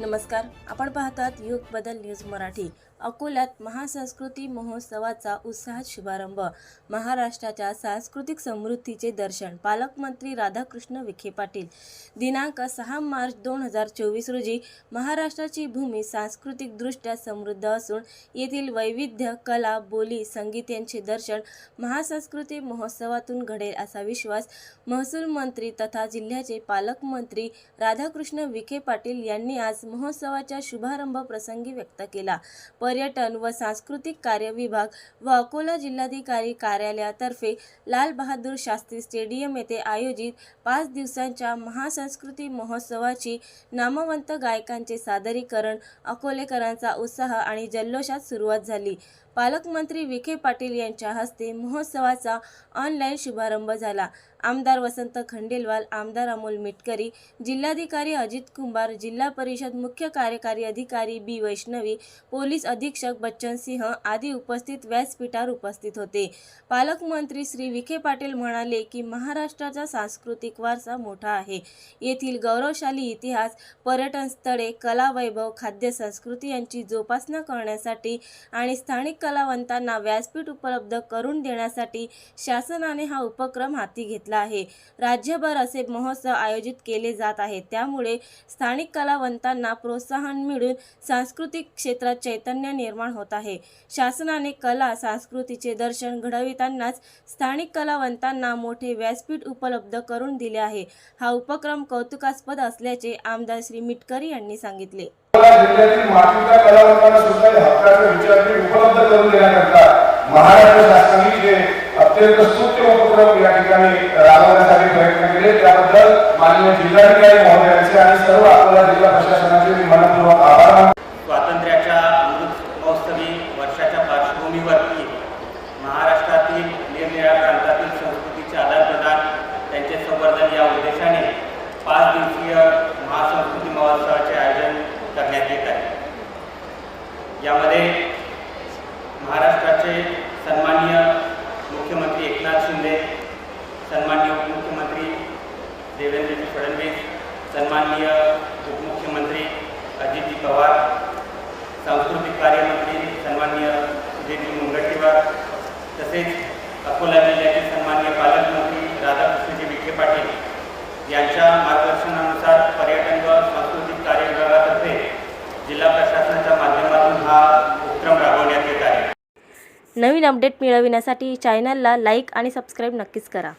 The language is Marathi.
नमस्कार. आपण पाहतात युग बदल न्यूज मराठी. अकोल्यात महासंस्कृती महोत्सवाचा उत्साहात शुभारंभ. महाराष्ट्राच्या सांस्कृतिक समृद्धीचे दर्शन. पालकमंत्री राधाकृष्ण विखे पाटील. दिनांक सहा मार्च दोन हजार चोवीस रोजी महाराष्ट्राची भूमी सांस्कृतिकदृष्ट्या समृद्ध असून येथील वैविध्य कला बोली संगीत यांचे दर्शन महासंस्कृती महोत्सवातून घडेल असा विश्वास महसूल मंत्री तथा जिल्ह्याचे पालकमंत्री राधाकृष्ण विखे पाटील यांनी आज महोत्सवाच्या शुभारंभ प्रसंगी व्यक्त केला. पर्यटन व सांस्कृतिक कार्य विभाग व अकोला जिल्हाधिकारी कार्यालयातर्फे लाल बहादूर शास्त्री स्टेडियम येथे आयोजित पाच दिवसांच्या महासंस्कृती महोत्सवाची नामवंत गायकांचे सादरीकरण अकोलेकरांचा उत्साह आणि जल्लोषात सुरुवात झाली. पालकमंत्री विखे पाटील यांच्या हस्ते महोत्सवाचा ऑनलाईन शुभारंभ झाला. आमदार वसंत खंडेलवाल आमदार अमोल मिटकरी जिल्हाधिकारी अजित कुंभार जिल्हा परिषद मुख्य कार्यकारी अधिकारी बी. वैष्णवी पोलीस अधीक्षक बच्चन सिंह आदी उपस्थित व्यासपीठावर उपस्थित होते. पालकमंत्री श्री विखे पाटील म्हणाले की महाराष्ट्राचा सांस्कृतिक वारसा मोठा आहे. येथील गौरवशाली इतिहास पर्यटन स्थळे कला वैभव खाद्य संस्कृती यांची जोपासना करण्यासाठी आणि स्थानिक कलावंतांना व्यासपीठ उपलब्ध करून देण्यासाठी शासनाने हा उपक्रम हाती घेतला आहे. राज्यभर असे महोत्सव आयोजित केले जात आहेत. त्यामुळे स्थानिक कलावंतांना प्रोत्साहन मिळून सांस्कृतिक क्षेत्रात चैतन्य निर्माण होत आहे. शासनाने कला संस्कृतीचे दर्शन घडवितानाच स्थानिक कलावंतांना मोठे व्यासपीठ उपलब्ध करून दिले आहे. हा उपक्रम कौतुकास्पद असल्याचे आमदार श्री मिटकरी यांनी सांगितले. महाराष्ट्र शासनाने जे अत्यंत उपक्रम या ठिकाणी राबवण्यासाठी प्रयत्न केले. त्याबद्दल माननीय जिल्हाधिकारी महोदयांचे आणि सर्व अकोला जिल्हा प्रशासनाचे मी मनपूर्वक आभार मानतो. स्वातंत्र्याच्या अमृत महोत्सवी वर्षाच्या पार्श्वभूमीवरती महाराष्ट्रातील निरनिराळ्या प्रांतातील संस्कृतीचे आदानप्रदान त्यांचे संवर्धन या उद्देशाने पाच दिवसीय महासंस्कृती महोत्सवाचे आयोजन करण्यात येत आहे. यामध्ये महाराष्ट्राचे सन्माननीय सन्माननीय उपमुख्यमंत्री देवेंद्रजी फडणवीस सन्माननीय उपमुख्यमंत्री अजितजी पवार सांस्कृतिक कार्यमंत्री सन्माननीय सुधीरजी मुनगंटीवार तसेच अकोला जिल्ह्याचे सन्माननीय पालकमंत्री राधाकृष्णजी विखे पाटील यांच्या मार्गदर्शनानुसार पर्यटन व सांस्कृतिक कार्य विभागातर्फे जिल्हा प्रशासनाच्या माध्यमातून हा उपक्रम राबवण्यात येत आहे. नवीन अपडेट मिळविण्यासाठी चॅनलला लाईक आणि सबस्क्राईब नक्कीच करा.